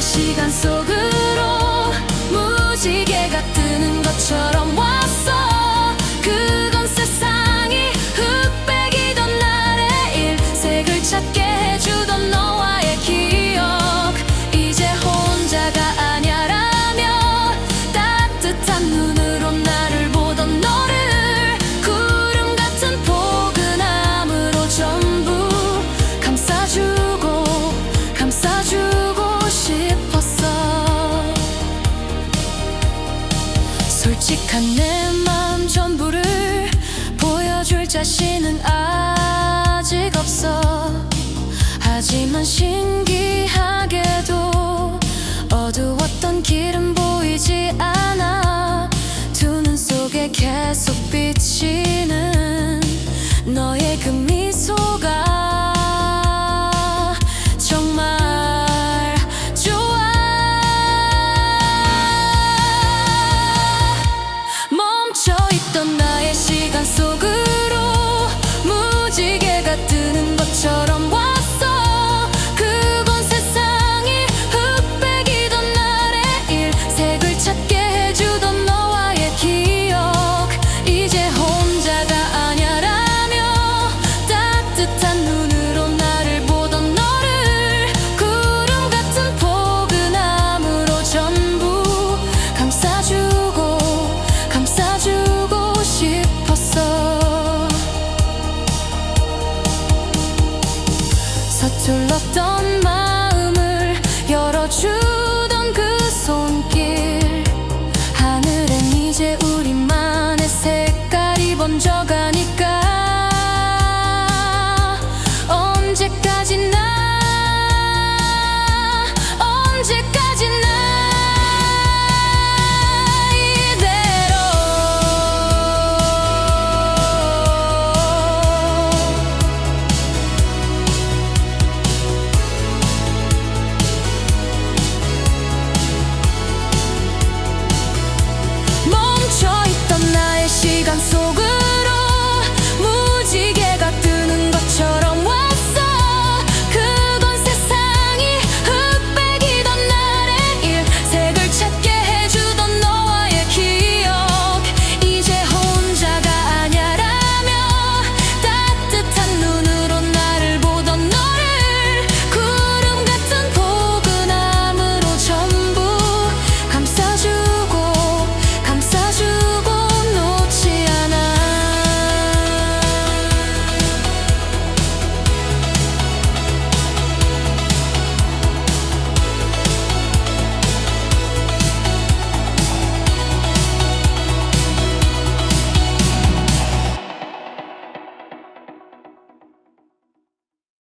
시간 속으로 무지개 난 내 맘 전부를 보여줄 자신은 아직 없어. 하지만 신기하게도 어두웠던 길은 보이지 않아. 두 눈 속에 계속 비치는 너의 금 둘렀던